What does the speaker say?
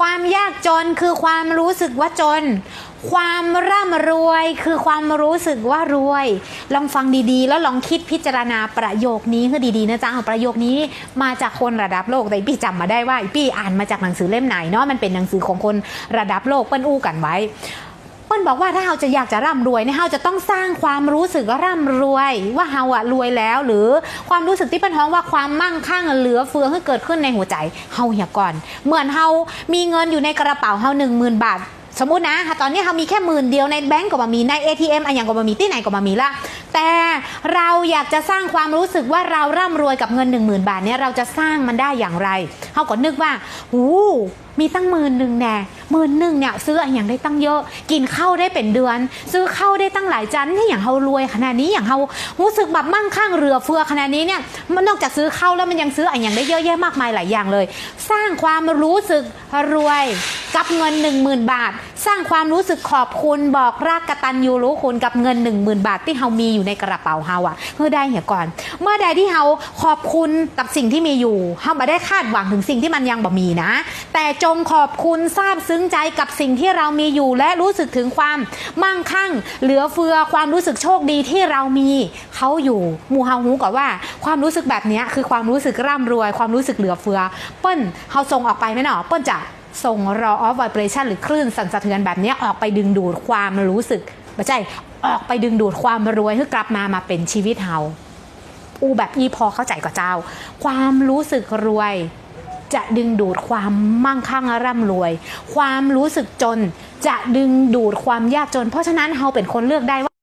ความยากจนคือความรู้สึกว่าจน ความร่ำรวยคือความรู้สึกว่ารวย ลองฟังดีๆ แล้วลองคิดพิจารณาประโยคนี้ให้ดีๆนะจ๊ะเอาประโยคนี้มาจากคนระดับโลกแต่พี่จำมาได้ว่าพี่อ่านมาจากหนังสือเล่มไหนเนาะมันเป็นหนังสือของคนระดับโลกเปิ้นอู้กันไว้ ปิ้ลบอกว่าถ้าเราจะอยากจะร่ำรวยเนี่ยเราจะต้องสร้างความรู้สึกร่ำรวย ว่าเราอะรวยแล้ว หรือความรู้สึกที่เปิ้ลท้องว่าความมั่งคั่งเหลือเฟือให้เกิดขึ้นในหัวใจเฮาอย่าก่อน เหมือนเฮามีเงินอยู่ในกระเป๋าเฮาหนึ่งหมื่นบาทสมมุตินะตอนนี้เรามีแค่หมื่นเดียวในแบงก์ก็มามีใน ATM อันอย่างก็มามีที่ไหนก็มามีละแต่เราอยากจะสร้างความรู้สึกว่าเราร่ำรวยกับเงิน 1 0,000 บาทเนี่ยเราจะสร้างมันได้อย่างไร เขาก็นึกว่าหูมีตั้งหมื่นหนึ่งแน่หมื่นหนึ่งเนี่ยซื้ออะไรอย่างได้ตั้งเยอะ กินข้าวได้เป็นเดือน ซื้อข้าวได้ตั้งหลายจานที่อย่างเรารวยขนาดนี้อย่างเรารู้สึกแบบมั่งคั่งเรือเฟือขนาดนี้เนี่ยมันนอกจากซื้อข้าวแล้วมันยังซื้ออะไรอย่างได้เยอะแยะมากมายหลายอย่างเลย สร้างความรู้สึกรวยกับเงิน 1 0,000 บาท สร้างความรู้สึกขอบคุณบอกรักกตัญญูรู้คุณกับเงิน 1 0,000 บาทที่เฮามีอยู่ในกระเป๋าเฮาอะเพื่อได้เหี่ยก่อน เมื่อใดที่เฮาขอบคุณกับสิ่งที่มีอยู่เฮาม่ได้คาดหวังถึงสิ่งที่มันยังบ่มีนะ แต่จงขอบคุณซาบซึ้งใจกับสิ่งที่เรามีอยู่และรู้สึกถึงความมั่งคั่ง เหลือเฟือความรู้สึกโชคดีที่เรามีเขาอยู่มูเฮาหูก่อนว่า ความรู้สึกแบบนี้คือความรู้สึกร่ำรวย ความรู้สึกเหลือเฟือ เปิ้ลเฮาส่งออกไปไหมเนาะเปิ้ลจะส่งรอออฟไวเบรชันหรือคลื่นสั่นสะเทือนแบบนี้ออกไปดึงดูดความรู้สึกไม่ใช่ออกไปดึงดูดความรวยให้กลับมามาเป็นชีวิตเฮาอูแบบอีพอเข้าใจกับเจ้า ความรู้สึกรวย จะดึงดูดความมั่งคั่งร่ำรวย ความรู้สึกจนจะดึงดูดความยากจน เพราะฉะนั้นเราเป็นคนเลือกได้ว่า